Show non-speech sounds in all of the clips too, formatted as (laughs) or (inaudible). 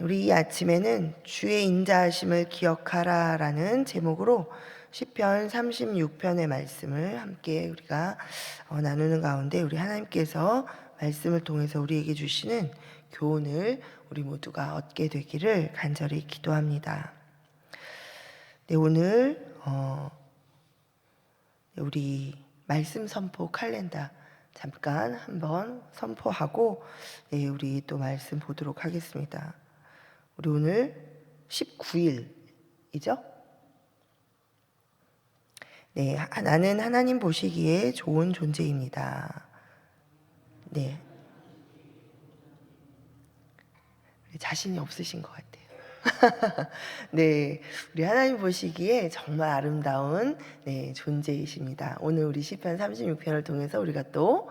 우리 이 아침에는 주의 인자하심을 기억하라라는 제목으로 시편 36편의 말씀을 함께 우리가 어, 나누는 가운데 우리 하나님께서 말씀을 통해서 우리에게 주시는 교훈을 우리 모두가 얻게 되기를 간절히 기도합니다. 네, 오늘 어, 우리 말씀 선포 칼렌더 잠깐 한번 선포하고 네, 우리 또 말씀 보도록 하겠습니다. 우리 오늘 19일이죠? 네, 하- 나는 하나님 보시기에 좋은 존재입니다. 네. 자신이 없으신 것 같아요. (laughs) 네, 우리 하나님 보시기에 정말 아름다운 네, 존재이십니다. 오늘 우리 시편 36편을 통해서 우리가 또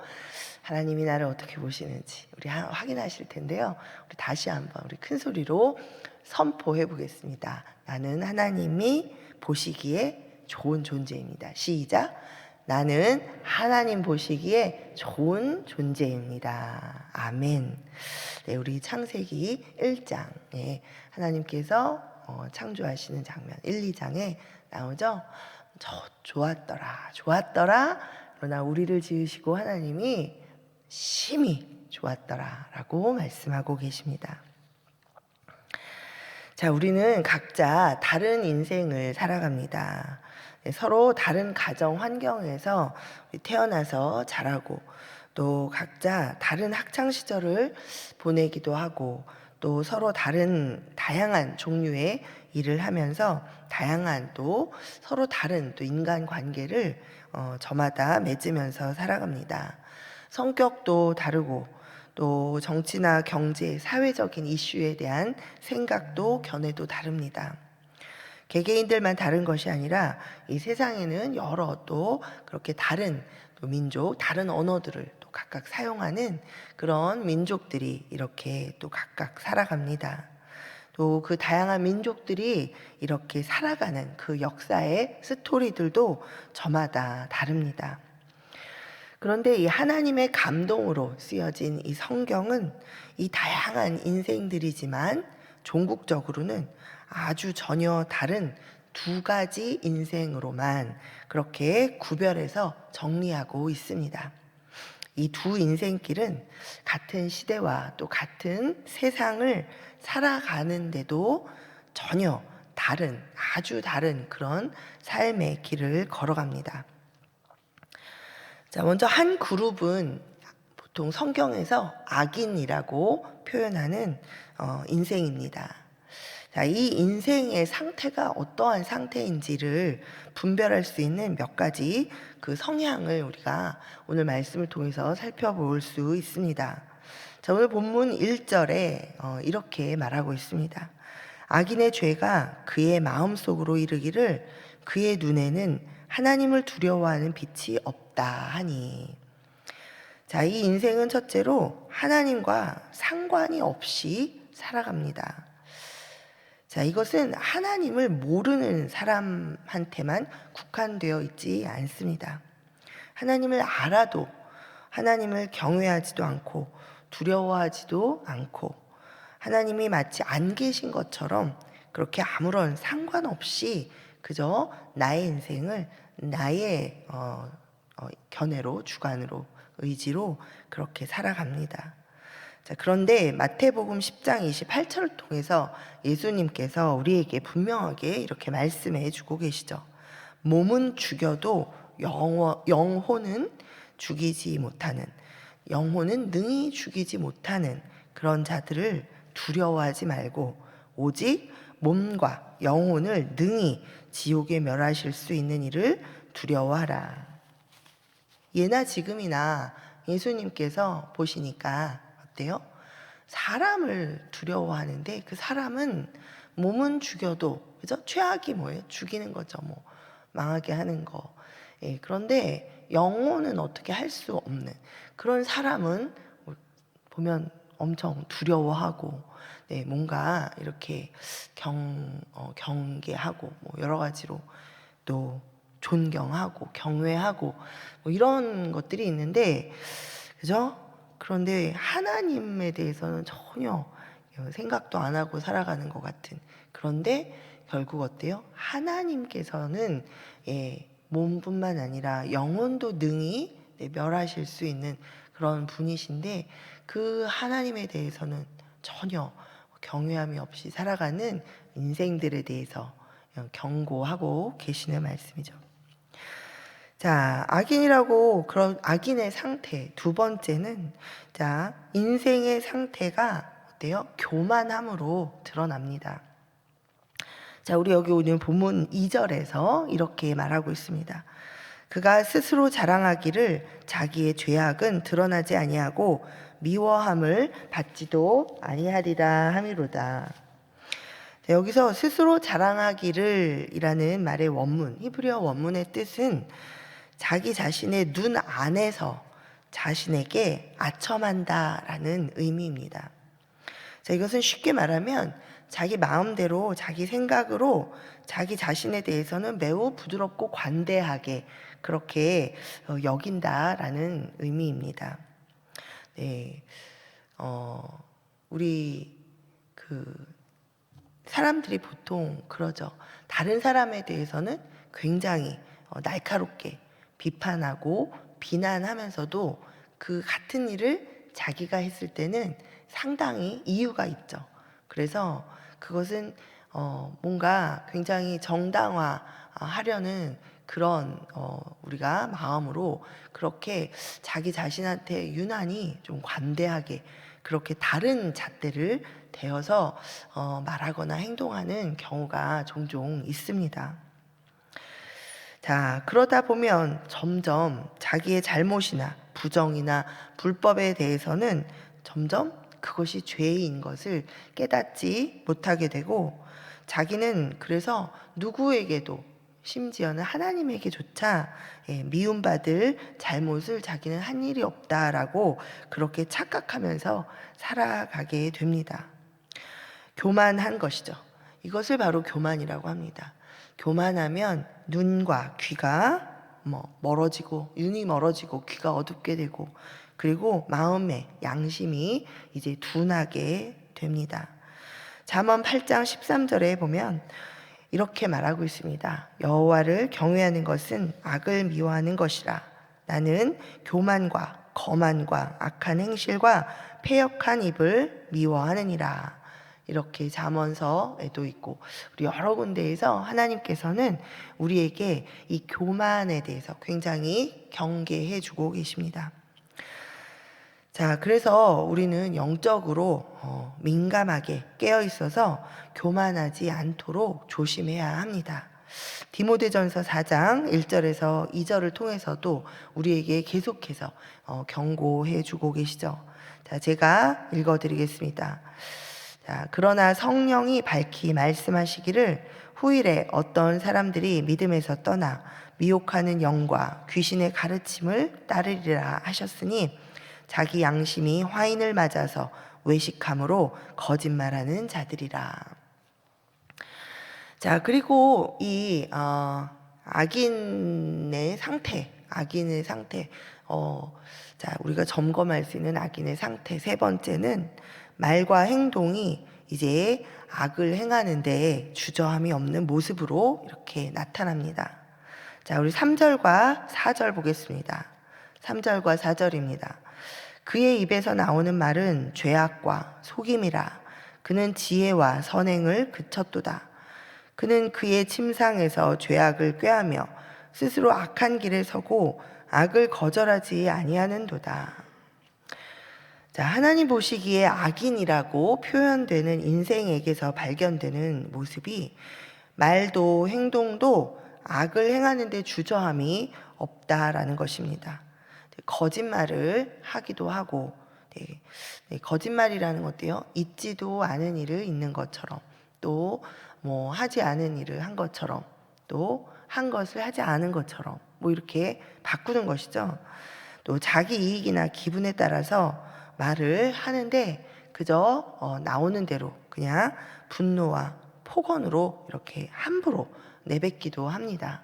하나님이 나를 어떻게 보시는지 우리 하- 확인하실 텐데요. 우리 다시 한번 우리 큰 소리로 선포해 보겠습니다. 나는 하나님이 보시기에 좋은 존재입니다. 시작. 나는 하나님 보시기에 좋은 존재입니다. 아멘. 네, 우리 창세기 1장에 하나님께서 어, 창조하시는 장면 1, 2장에 나오죠. 저 좋았더라, 좋았더라. 그러나 우리를 지으시고 하나님이 심히 좋았더라라고 말씀하고 계십니다. 자, 우리는 각자 다른 인생을 살아갑니다. 네, 서로 다른 가정 환경에서 태어나서 자라고 또 각자 다른 학창 시절을 보내기도 하고 또 서로 다른 다양한 종류의 일을 하면서 다양한 또 서로 다른 또 인간 관계를 어, 저마다 맺으면서 살아갑니다. 성격도 다르고 또 정치나 경제, 사회적인 이슈에 대한 생각도 견해도 다릅니다. 개개인들만 다른 것이 아니라 이 세상에는 여러 또 그렇게 다른 또 민족, 다른 언어들을 또 각각 사용하는 그런 민족들이 이렇게 또 각각 살아갑니다. 또 그 다양한 민족들이 이렇게 살아가는 그 역사의 스토리들도 저마다 다릅니다. 그런데 이 하나님의 감동으로 쓰여진 이 성경은 이 다양한 인생들이지만 종국적으로는 아주 전혀 다른 두 가지 인생으로만 그렇게 구별해서 정리하고 있습니다. 이 두 인생길은 같은 시대와 또 같은 세상을 살아가는데도 전혀 다른, 아주 다른 그런 삶의 길을 걸어갑니다. 자, 먼저 한 그룹은 보통 성경에서 악인이라고 표현하는 어, 인생입니다. 자, 이 인생의 상태가 어떠한 상태인지를 분별할 수 있는 몇 가지 그 성향을 우리가 오늘 말씀을 통해서 살펴볼 수 있습니다. 자, 오늘 본문 1절에 어, 이렇게 말하고 있습니다. 악인의 죄가 그의 마음속으로 이르기를 그의 눈에는 하나님을 두려워하는 빛이 없다 하니. 자, 이 인생은 첫째로 하나님과 상관이 없이 살아갑니다. 자, 이것은 하나님을 모르는 사람한테만 국한되어 있지 않습니다. 하나님을 알아도 하나님을 경외하지도 않고 두려워하지도 않고 하나님이 마치 안 계신 것처럼 그렇게 아무런 상관없이 그저 나의 인생을 나의 어, 어, 견해로 주관으로 의지로 그렇게 살아갑니다. 자, 그런데 마태복음 10장 28절을 통해서 예수님께서 우리에게 분명하게 이렇게 말씀해 주고 계시죠. 몸은 죽여도 영어, 영혼은 죽이지 못하는 영혼은 능히 죽이지 못하는 그런 자들을 두려워하지 말고 오직 몸과 영혼을 능히 지옥에 멸하실 수 있는 이를 두려워하라. 예나 지금이나 예수님께서 보시니까 어때요? 사람을 두려워하는데 그 사람은 몸은 죽여도 그죠? 최악이 뭐예요? 죽이는 거죠. 뭐 망하게 하는 거. 예, 그런데 영혼은 어떻게 할 수 없는 그런 사람은 뭐 보면 엄청 두려워하고 네, 뭔가 이렇게 경, 어, 경계하고 뭐 여러 가지로 또 존경하고 경외하고 뭐 이런 것들이 있는데 그죠? 그런데 하나님에 대해서는 전혀 생각도 안 하고 살아가는 것 같은. 그런데 결국 어때요? 하나님께서는 예, 몸뿐만 아니라 영혼도 능히 네, 멸하실 수 있는 그런 분이신데 그 하나님에 대해서는 전혀 경외함이 없이 살아가는 인생들에 대해서 경고하고 계시는 말씀이죠. 자, 악인이라고 그런 악인의 상태 두 번째는 자, 인생의 상태가 어때요? 교만함으로 드러납니다. 자, 우리 여기 오늘 본문 2절에서 이렇게 말하고 있습니다. 그가 스스로 자랑하기를 자기의 죄악은 드러나지 아니하고 미워함을 받지도 아니하리라 함이로다. 자, 여기서 스스로 자랑하기를 이라는 말의 원문, 히브리어 원문의 뜻은 자기 자신의 눈 안에서 자신에게 아첨한다 라는 의미입니다. 자, 이것은 쉽게 말하면 자기 마음대로 자기 생각으로 자기 자신에 대해서는 매우 부드럽고 관대하게 그렇게 어, 여긴다라는 의미입니다. 네, 어, 우리 그 사람들이 보통 그러죠. 다른 사람에 대해서는 굉장히 어, 날카롭게 비판하고 비난하면서도 그 같은 일을 자기가 했을 때는 상당히 이유가 있죠. 그래서 그것은 어 뭔가 굉장히 정당화하려는 그런 어 우리가 마음으로 그렇게 자기 자신한테 유난히 좀 관대하게 그렇게 다른 잣대를 대어서 어 말하거나 행동하는 경우가 종종 있습니다. 자, 그러다 보면 점점 자기의 잘못이나 부정이나 불법에 대해서는 점점 그것이 죄인 것을 깨닫지 못하게 되고 자기는 그래서 누구에게도 심지어는 하나님에게조차 예, 미움받을 잘못을 자기는 한 일이 없다라고 그렇게 착각하면서 살아가게 됩니다. 교만한 것이죠. 이것을 바로 교만이라고 합니다. 교만하면 눈과 귀가 뭐 멀어지고 눈이 멀어지고 귀가 어둡게 되고 그리고 마음의 양심이 이제 둔하게 됩니다. 잠언 8장 13절에 보면 이렇게 말하고 있습니다. 여호와를 경외하는 것은 악을 미워하는 것이라. 나는 교만과 거만과 악한 행실과 패역한 입을 미워하느니라. 이렇게 잠언서에도 있고 우리 여러 군데에서 하나님께서는 우리에게 이 교만에 대해서 굉장히 경계해 주고 계십니다. 자, 그래서 우리는 영적으로 어, 민감하게 깨어 있어서 교만하지 않도록 조심해야 합니다. 디모데전서 4장 1절에서 2절을 통해서도 우리에게 계속해서 어, 경고해 주고 계시죠. 자, 제가 읽어 드리겠습니다. 자, 그러나 성령이 밝히 말씀하시기를 후일에 어떤 사람들이 믿음에서 떠나 미혹하는 영과 귀신의 가르침을 따르리라 하셨으니 자기 양심이 화인을 맞아서 외식함으로 거짓말하는 자들이라. 자, 그리고 이 어, 악인의 상태, 악인의 상태, 어, 자, 우리가 점검할 수 있는 악인의 상태 세 번째는 말과 행동이 이제 악을 행하는데 주저함이 없는 모습으로 이렇게 나타납니다. 자, 우리 3절과 4절 보겠습니다. 3절과 4절입니다. 그의 입에서 나오는 말은 죄악과 속임이라. 그는 지혜와 선행을 그쳤도다. 그는 그의 침상에서 죄악을 꾀하며 스스로 악한 길에 서고 악을 거절하지 아니하는도다. 자, 하나님 보시기에 악인이라고 표현되는 인생에게서 발견되는 모습이 말도 행동도 악을 행하는데 주저함이 없다라는 것입니다. 거짓말을 하기도 하고 네, 네, 거짓말이라는 것도요 있지도 않은 일을 있는 것처럼 또 뭐 하지 않은 일을 한 것처럼 또 한 것을 하지 않은 것처럼 뭐 이렇게 바꾸는 것이죠. 또 자기 이익이나 기분에 따라서 말을 하는데 그저 어, 나오는 대로 그냥 분노와 폭언으로 이렇게 함부로 내뱉기도 합니다.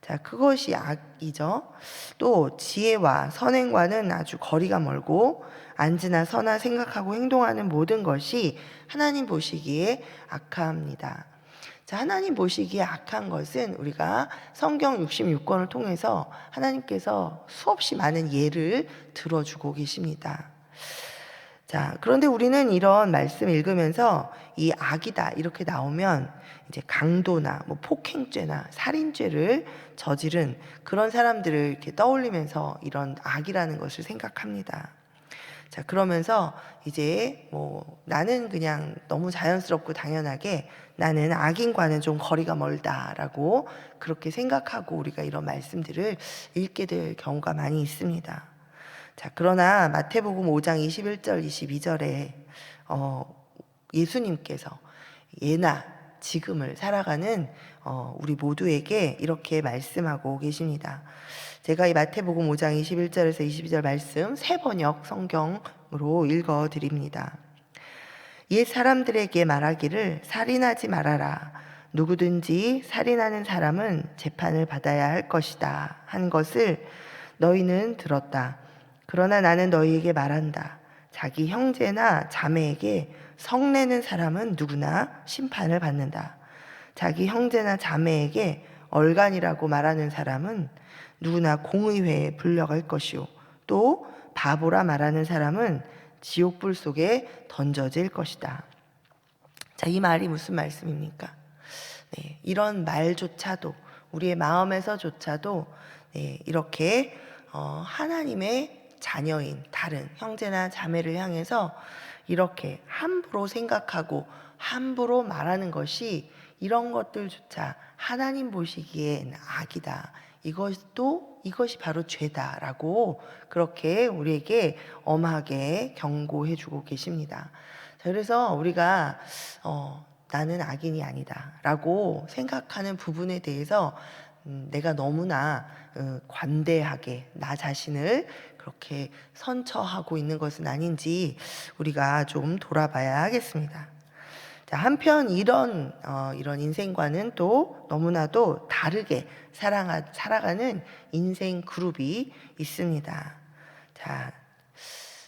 자, 그것이 악이죠. 또 지혜와 선행과는 아주 거리가 멀고 안지나 선하 생각하고 행동하는 모든 것이 하나님 보시기에 악합니다. 자, 하나님 보시기에 악한 것은 우리가 성경 66권을 통해서 하나님께서 수없이 많은 예를 들어주고 계십니다. 자, 그런데 우리는 이런 말씀을 읽으면서 이 악이다 이렇게 나오면 이제 강도나 뭐 폭행죄나 살인죄를 저지른 그런 사람들을 이렇게 떠올리면서 이런 악이라는 것을 생각합니다. 자, 그러면서 이제 뭐 나는 그냥 너무 자연스럽고 당연하게 나는 악인과는 좀 거리가 멀다라고 그렇게 생각하고 우리가 이런 말씀들을 읽게 될 경우가 많이 있습니다. 자, 그러나 마태복음 5장 21절 22절에 어, 예수님께서 예나 지금을 살아가는 어, 우리 모두에게 이렇게 말씀하고 계십니다. 제가 이 마태복음 5장 21절에서 22절 말씀 세 번역 성경으로 읽어 드립니다. 옛 사람들에게 말하기를 살인하지 말아라. 누구든지 살인하는 사람은 재판을 받아야 할 것이다. 한 것을 너희는 들었다. 그러나 나는 너희에게 말한다. 자기 형제나 자매에게 성내는 사람은 누구나 심판을 받는다. 자기 형제나 자매에게 얼간이라고 말하는 사람은 누구나 공의회에 불려갈 것이요. 또 바보라 말하는 사람은 지옥불 속에 던져질 것이다. 자, 이 말이 무슨 말씀입니까? 네, 이런 말조차도 우리의 마음에서조차도 네, 이렇게 어, 하나님의 자녀인 다른 형제나 자매를 향해서 이렇게 함부로 생각하고 함부로 말하는 것이 이런 것들조차 하나님 보시기엔 악이다. 이것도 이것이 바로 죄다라고 그렇게 우리에게 엄하게 경고해 주고 계십니다. 자, 그래서 우리가 어, 나는 악인이 아니다라고 생각하는 부분에 대해서 음, 내가 너무나 어, 관대하게 나 자신을 그렇게 선처하고 있는 것은 아닌지 우리가 좀 돌아봐야 하겠습니다. 자, 한편 이런 어, 이런 인생과는 또 너무나도 다르게 살아가, 살아가는 인생 그룹이 있습니다. 자,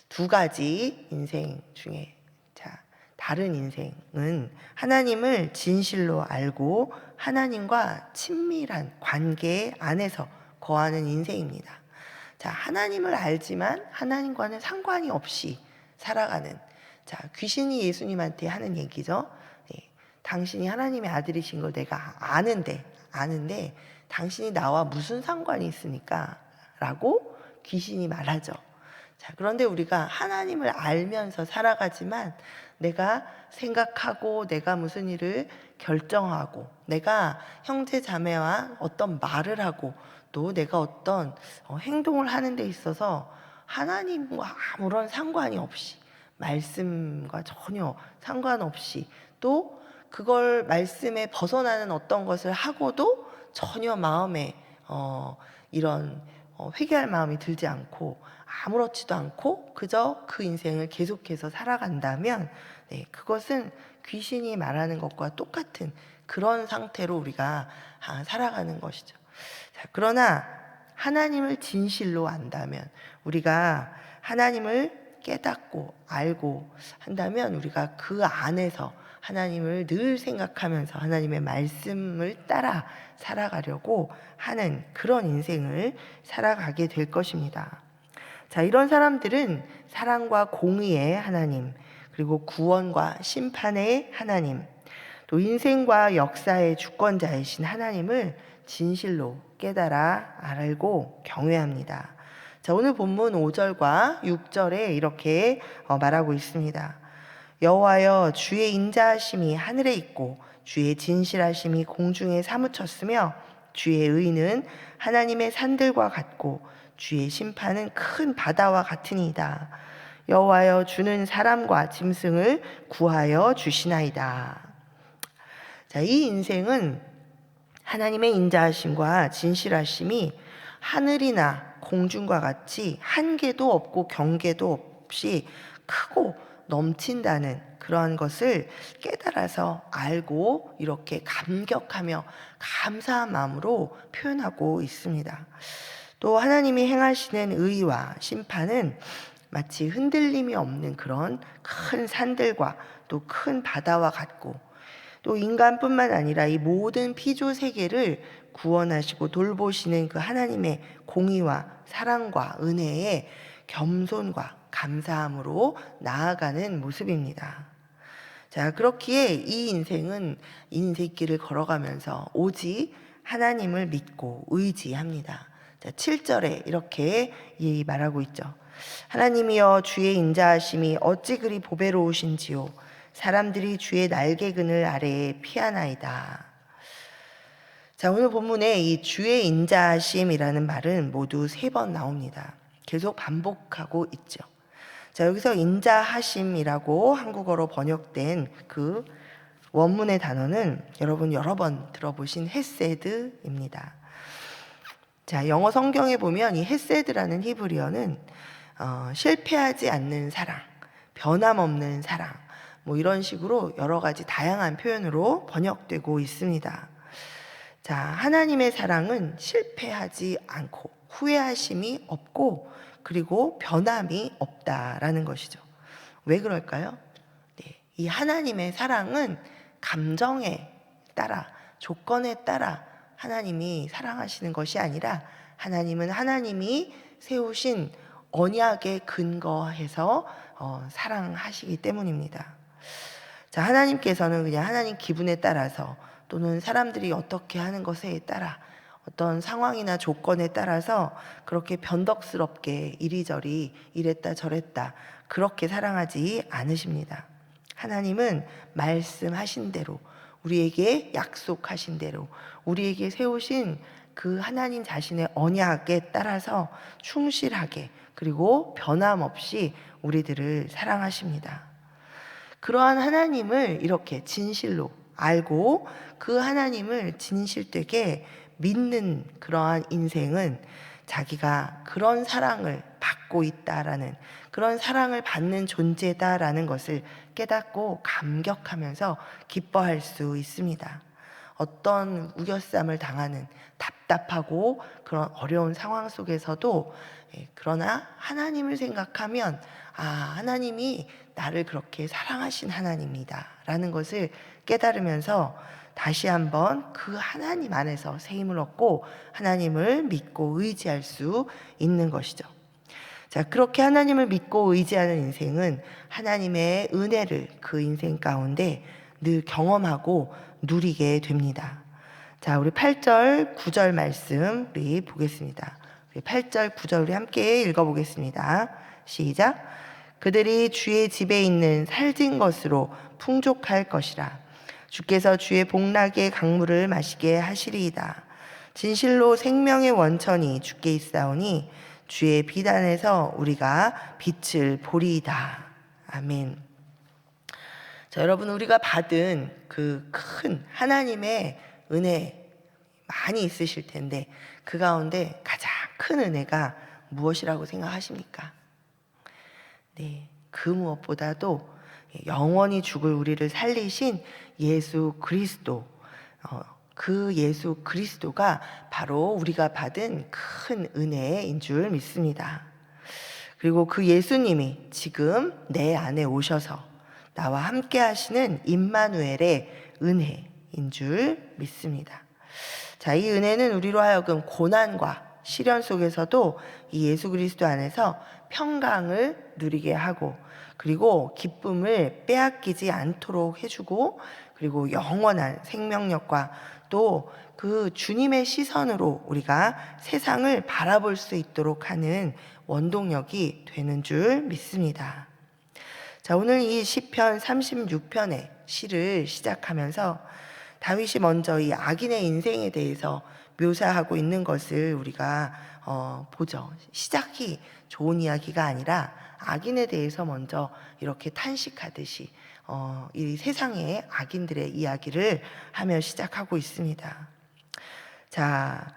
두 가지 인생 중에 자, 다른 인생은 하나님을 진실로 알고 하나님과 친밀한 관계 안에서 거하는 인생입니다. 자, 하나님을 알지만 하나님과는 상관이 없이 살아가는 자, 귀신이 예수님한테 하는 얘기죠. 네, 당신이 하나님의 아들이신 걸 내가 아는데, 아는데, 당신이 나와 무슨 상관이 있습니까? 라고 귀신이 말하죠. 자, 그런데 우리가 하나님을 알면서 살아가지만 내가 생각하고 내가 무슨 일을 결정하고 내가 형제 자매와 어떤 말을 하고 또 내가 어떤 어, 행동을 하는 데 있어서 하나님과 아무런 상관이 없이 말씀과 전혀 상관없이 또 그걸 말씀에 벗어나는 어떤 것을 하고도 전혀 마음에 어, 이런 어, 회개할 마음이 들지 않고 아무렇지도 않고 그저 그 인생을 계속해서 살아간다면 네, 그것은 귀신이 말하는 것과 똑같은 그런 상태로 우리가 아, 살아가는 것이죠. 자, 그러나 하나님을 진실로 안다면 우리가 하나님을 깨닫고 알고 한다면 우리가 그 안에서 하나님을 늘 생각하면서 하나님의 말씀을 따라 살아가려고 하는 그런 인생을 살아가게 될 것입니다. 자, 이런 사람들은 사랑과 공의의 하나님, 그리고 구원과 심판의 하나님, 또 인생과 역사의 주권자이신 하나님을 진실로 깨달아 알고 경외합니다. 자, 오늘 본문 5절과 6절에 이렇게 어, 말하고 있습니다. 여호와여 주의 인자하심이 하늘에 있고 주의 진실하심이 공중에 사무쳤으며 주의 의는 하나님의 산들과 같고 주의 심판은 큰 바다와 같으니이다. 여호와여 주는 사람과 짐승을 구하여 주시나이다. 자, 이 인생은 하나님의 인자하심과 진실하심이 하늘이나 공중과 같이 한계도 없고 경계도 없이 크고 넘친다는 그러한 것을 깨달아서 알고 이렇게 감격하며 감사한 마음으로 표현하고 있습니다. 또 하나님이 행하시는 의와 심판은 마치 흔들림이 없는 그런 큰 산들과 또 큰 바다와 같고 또 인간뿐만 아니라 이 모든 피조 세계를 구원하시고 돌보시는 그 하나님의 공의와 사랑과 은혜에 겸손과 감사함으로 나아가는 모습입니다. 자, 그렇기에 이 인생은 인생길을 걸어가면서 오직 하나님을 믿고 의지합니다. 자, 7절에 이렇게 이 말하고 있죠. 하나님이여 주의 인자하심이 어찌 그리 보배로우신지요 사람들이 주의 날개근을 아래에 피하나이다. 자, 오늘 본문에 이 주의 인자하심이라는 말은 모두 세 번 나옵니다. 계속 반복하고 있죠. 자, 여기서 인자하심이라고 한국어로 번역된 그 원문의 단어는 여러분 여러 번 들어보신 헤세드입니다. 자, 영어 성경에 보면 이 헤세드라는 히브리어는 어, 실패하지 않는 사랑, 변함없는 사랑, 뭐 이런 식으로 여러 가지 다양한 표현으로 번역되고 있습니다. 자, 하나님의 사랑은 실패하지 않고 후회하심이 없고 그리고 변함이 없다라는 것이죠. 왜 그럴까요? 네, 이 하나님의 사랑은 감정에 따라 조건에 따라 하나님이 사랑하시는 것이 아니라 하나님은 하나님이 세우신 언약에 근거해서 어, 사랑하시기 때문입니다. 자, 하나님께서는 그냥 하나님 기분에 따라서 또는 사람들이 어떻게 하는 것에 따라 어떤 상황이나 조건에 따라서 그렇게 변덕스럽게 이리저리 이랬다 저랬다 그렇게 사랑하지 않으십니다. 하나님은 말씀하신 대로 우리에게 약속하신 대로 우리에게 세우신 그 하나님 자신의 언약에 따라서 충실하게 그리고 변함없이 우리들을 사랑하십니다. 그러한 하나님을 이렇게 진실로 알고 그 하나님을 진실되게 믿는 그러한 인생은 자기가 그런 사랑을 받고 있다라는 그런 사랑을 받는 존재다라는 것을 깨닫고 감격하면서 기뻐할 수 있습니다. 어떤 우겨쌈을 당하는 답답하고 그런 어려운 상황 속에서도 예, 그러나 하나님을 생각하면 아, 하나님이 나를 그렇게 사랑하신 하나님이다라는 것을 깨달으면서 다시 한번 그 하나님 안에서 새 힘을 얻고 하나님을 믿고 의지할 수 있는 것이죠. 자, 그렇게 하나님을 믿고 의지하는 인생은 하나님의 은혜를 그 인생 가운데 늘 경험하고 누리게 됩니다. 자, 우리 8절, 9절 말씀 우리 보겠습니다. 우리 8절, 9절 우리 함께 읽어보겠습니다. 시작. 그들이 주의 집에 있는 살진 것으로 풍족할 것이라. 주께서 주의 복락의 강물을 마시게 하시리이다. 진실로 생명의 원천이 주께 있사오니 주의 비단에서 우리가 빛을 보리이다. 아멘. 자, 여러분 우리가 받은 그 큰 하나님의 은혜 많이 있으실 텐데 그 가운데 가장 큰 은혜가 무엇이라고 생각하십니까? 네, 그 무엇보다도 영원히 죽을 우리를 살리신 예수 그리스도, 어, 그 예수 그리스도가 바로 우리가 받은 큰 은혜인 줄 믿습니다. 그리고 그 예수님이 지금 내 안에 오셔서 나와 함께 하시는 임마누엘의 은혜인 줄 믿습니다. 자, 이 은혜는 우리로 하여금 고난과 시련 속에서도 이 예수 그리스도 안에서 평강을 누리게 하고 그리고 기쁨을 빼앗기지 않도록 해주고 그리고 영원한 생명력과 또 그 주님의 시선으로 우리가 세상을 바라볼 수 있도록 하는 원동력이 되는 줄 믿습니다. 자, 오늘 이 시편 36편의 시를 시작하면서 다윗이 먼저 이 악인의 인생에 대해서 묘사하고 있는 것을 우리가 어, 보죠. 시작이 좋은 이야기가 아니라 악인에 대해서 먼저 이렇게 탄식하듯이 어, 이 세상의 악인들의 이야기를 하며 시작하고 있습니다. 자,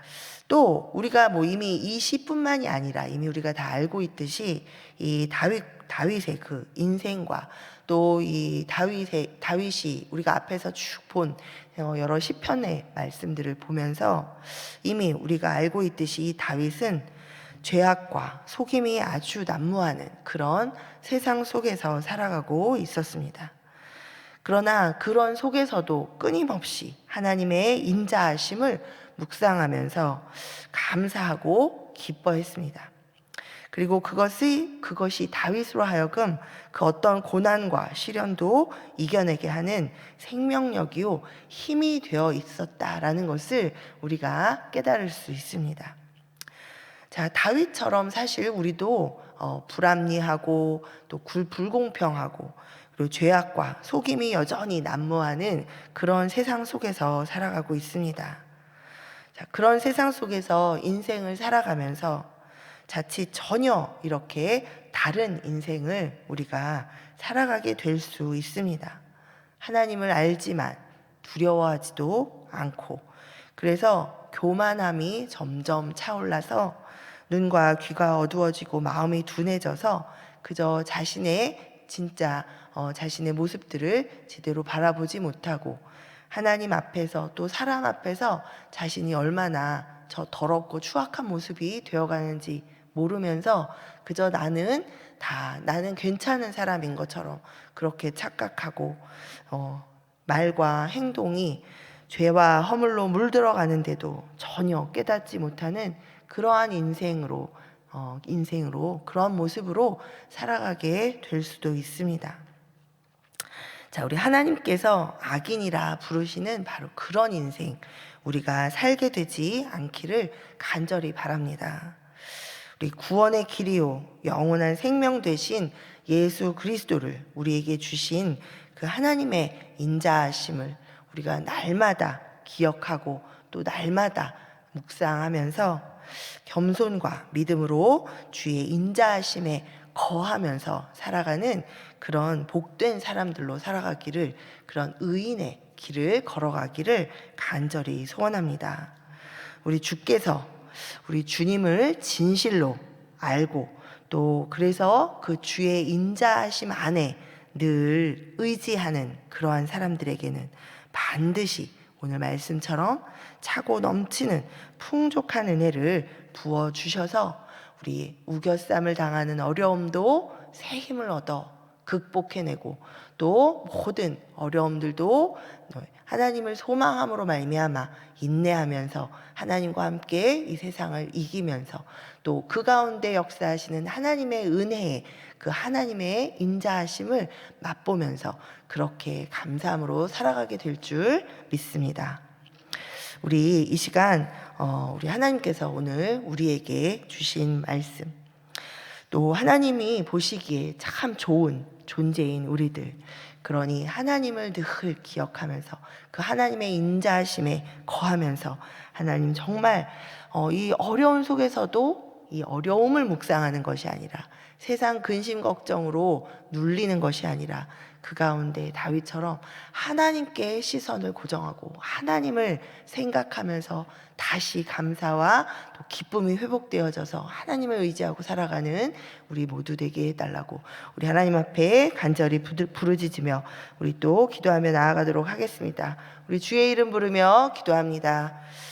또 우리가 뭐 이미 이 시뿐만이 아니라 이미 우리가 다 알고 있듯이 이 다윗 다윗의 그 인생과 또 이 다윗의 다윗이 우리가 앞에서 쭉 본 여러 시편의 말씀들을 보면서 이미 우리가 알고 있듯이 이 다윗은 죄악과 속임이 아주 난무하는 그런 세상 속에서 살아가고 있었습니다. 그러나 그런 속에서도 끊임없이 하나님의 인자하심을 묵상하면서 감사하고 기뻐했습니다. 그리고 그것이 그것이 다윗으로 하여금 그 어떤 고난과 시련도 이겨내게 하는 생명력이요 힘이 되어 있었다라는 것을 우리가 깨달을 수 있습니다. 자 다윗처럼 사실 우리도 어, 불합리하고 또 불공평하고 그리고 죄악과 속임이 여전히 난무하는 그런 세상 속에서 살아가고 있습니다. 자, 그런 세상 속에서 인생을 살아가면서 자칫 전혀 이렇게 다른 인생을 우리가 살아가게 될 수 있습니다. 하나님을 알지만 두려워하지도 않고 그래서 교만함이 점점 차올라서 눈과 귀가 어두워지고 마음이 둔해져서 그저 자신의 진짜 어, 자신의 모습들을 제대로 바라보지 못하고 하나님 앞에서 또 사람 앞에서 자신이 얼마나 저 더럽고 추악한 모습이 되어가는지 모르면서 그저 나는 다 나는 괜찮은 사람인 것처럼 그렇게 착각하고 어, 말과 행동이 죄와 허물로 물들어가는데도 전혀 깨닫지 못하는 그러한 인생으로 어, 인생으로 그런 모습으로 살아가게 될 수도 있습니다. 자, 우리 하나님께서 악인이라 부르시는 바로 그런 인생 우리가 살게 되지 않기를 간절히 바랍니다. 우리 구원의 길이요 영원한 생명 되신 예수 그리스도를 우리에게 주신 그 하나님의 인자하심을 우리가 날마다 기억하고 또 날마다 묵상하면서 겸손과 믿음으로 주의 인자하심에 거하면서 살아가는 그런 복된 사람들로 살아가기를 그런 의인의 길을 걸어가기를 간절히 소원합니다. 우리 주께서 우리 주님을 진실로 알고 또 그래서 그 주의 인자하심 안에 늘 의지하는 그러한 사람들에게는 반드시 오늘 말씀처럼 차고 넘치는 풍족한 은혜를 부어 주셔서 우리 우겨쌈을 당하는 어려움도 새 힘을 얻어 극복해내고 또 모든 어려움들도 하나님을 소망함으로 말미암아 인내하면서 하나님과 함께 이 세상을 이기면서 또 그 가운데 역사하시는 하나님의 은혜에 그 하나님의 인자하심을 맛보면서 그렇게 감사함으로 살아가게 될 줄 믿습니다. 우리 이 시간 어, 우리 하나님께서 오늘 우리에게 주신 말씀 또 하나님이 보시기에 참 좋은 존재인 우리들. 그러니 하나님을 늘 기억하면서 그 하나님의 인자하심에 거하면서 하나님 정말 어, 이 어려운 속에서도 이 어려움을 묵상하는 것이 아니라 세상 근심 걱정으로 눌리는 것이 아니라 그 가운데 다윗처럼 하나님께 시선을 고정하고 하나님을 생각하면서 다시 감사와 또 기쁨이 회복되어져서 하나님을 의지하고 살아가는 우리 모두 되게 해달라고 우리 하나님 앞에 간절히 부르짖으며 우리 또 기도하며 나아가도록 하겠습니다. 우리 주의 이름 부르며 기도합니다.